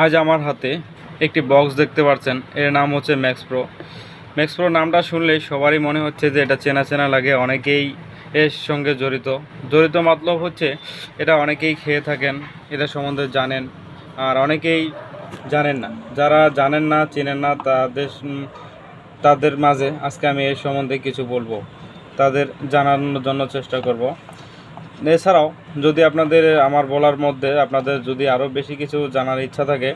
আজ আমার হাতে একটি বক্স দেখতে পাচ্ছেন। এর নাম হচ্ছে ম্যাক্স প্রো ম্যাক্স প্রো নামটা শুনলেই সবারই মনে হচ্ছে যে এটা চেনা চেনা লাগে, অনেকেই এর সঙ্গে জড়িত। জড়িত মতলব হচ্ছে এটা অনেকেই খেয়ে থাকেন, এটা সম্বন্ধে জানেন, আর অনেকেই জানেন না। যারা জানেন না, চেনেন না, তাদের তাদের মাঝে আজকে আমি এই সম্বন্ধে কিছু বলব। তাদের জানানোর জন্য চেষ্টা করব। এছাড়াও, যদি আপনাদের, আমার বলার মধ্যে আপনাদের যদি আরও বেশি কিছু জানার ইচ্ছা থাকে,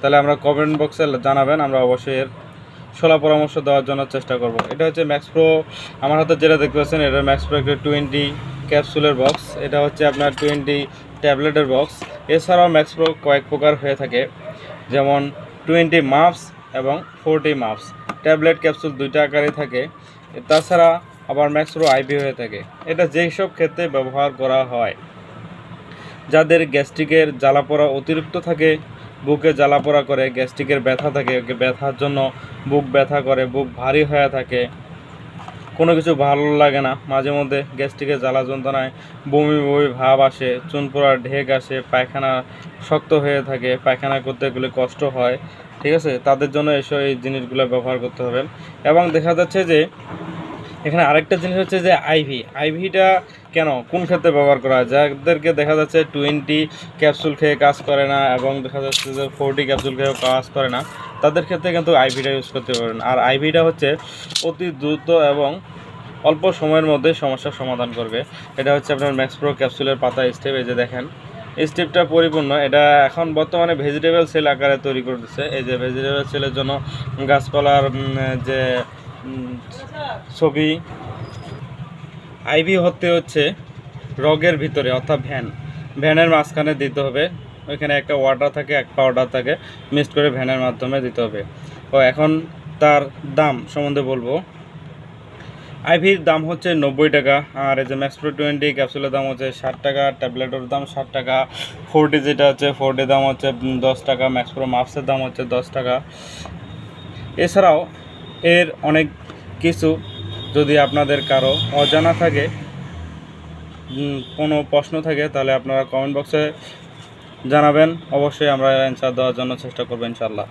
তাহলে আমরা কমেন্ট বক্সে জানাবেন, আমরা অবশ্যই এর সলা পরামর্শ দেওয়ার জন্য চেষ্টা করব। এটা হচ্ছে ম্যাক্স প্রো আমার হাতে যেটা দেখতে পাচ্ছেন, এটা ম্যাক্স প্রো একটা টোয়েন্টি ক্যাপসুলের বক্স এটা হচ্ছে আপনার টোয়েন্টি ট্যাবলেটের বক্স এছাড়াও ম্যাক্স প্রো কয়েক প্রকার হয়ে থাকে, যেমন টোয়েন্টি মাপস এবং ফোরটি মাপস ট্যাবলেট ক্যাপসুল দুইটা আকারে থাকে। তাছাড়া আবার ম্যাক্স প্রো আইভি হয়ে থাকে। এটা যেই সব ক্ষেত্রে ব্যবহার করা হয়, যাদের গ্যাস্ট্রিকের জ্বালাপোড়া অতিরিক্ত থাকে, বুকে জ্বালাপোড়া করে, গ্যাস্ট্রিকের ব্যথা থাকে ব্যথার জন্য বুক ব্যথা করে, বুক ভারী হয়ে থাকে, কোনো কিছু ভালো লাগে না। মাঝে মধ্যে গ্যাস্ট্রিকের জ্বালা যন্ত্রণায় বমি বমি ভাব আসে, চুন ঢেক আসে, পায়খানা শক্ত হয়ে থাকে, পায়খানা করতে গেলে কষ্ট হয়, ঠিক আছে? তাদের জন্য এসব এই জিনিসগুলো ব্যবহার করতে হবে। এবং দেখা যাচ্ছে যে এখানে আরেকটা জিনিস হচ্ছে যে আইভি আইভিটা কেন? কোন ক্ষেত্রে ব্যবহার করা হয়? যাদেরকে দেখা যাচ্ছে টোয়েন্টি ক্যাপসুল খেয়ে কাজ করে না এবং দেখা যাচ্ছে যে ফোরটি ক্যাপসুল খেয়ে কাজ করে না, তাদের ক্ষেত্রে কিন্তু আইভিটা ইউজ করতে পারেন আর আইভিটা হচ্ছে অতি দ্রুত এবং অল্প সময়ের মধ্যে সমস্যার সমাধান করবে। এটা হচ্ছে আপনার ম্যাক্সপ্রো ক্যাপসুলের পাতা স্টেপ এই যে দেখেন। স্টেপটা পরিপূর্ণ। এটা এখন বর্তমানে ভেজিটেবল সেল আকারে তৈরি করে দিচ্ছে এই যে ভেজিটেবল সেলের জন্য গাছপালার যে ছবি। আইভি হতে হচ্ছে রগের ভিতরে, অর্থাৎ ভ্যান। ভ্যানের মাঝখানে দিতে হবে। ওইখানে একটা ওয়াটার থাকে, এক পাউডার থাকে, মিক্সড করে ভ্যানের মাধ্যমে দিতে হবে। ও, এখন তার দাম সম্বন্ধে বলব। আইভির দাম হচ্ছে নব্বই টাকা, আর এই যে ম্যাক্স প্রো টোয়েন্টি ক্যাপসুলের দাম হচ্ছে ষাট টাকা ট্যাবলেটের দাম ষাট টাকা ফোরটি যেটা হচ্ছে ফোরটি দাম হচ্ছে দশ টাকা ম্যাক্স প্রো মাপসের দাম হচ্ছে দশ টাকা। এছাড়াও এর অনেক কিছু যদি আপনাদের কারও অজানা থাকে কোনো প্রশ্ন থাকে, তাহলে আপনারা কমেন্ট বক্সে জানাবেন। অবশ্যই আমরা অ্যান্সার দেওয়ার জন্য চেষ্টা করব ইনশাল্লাহ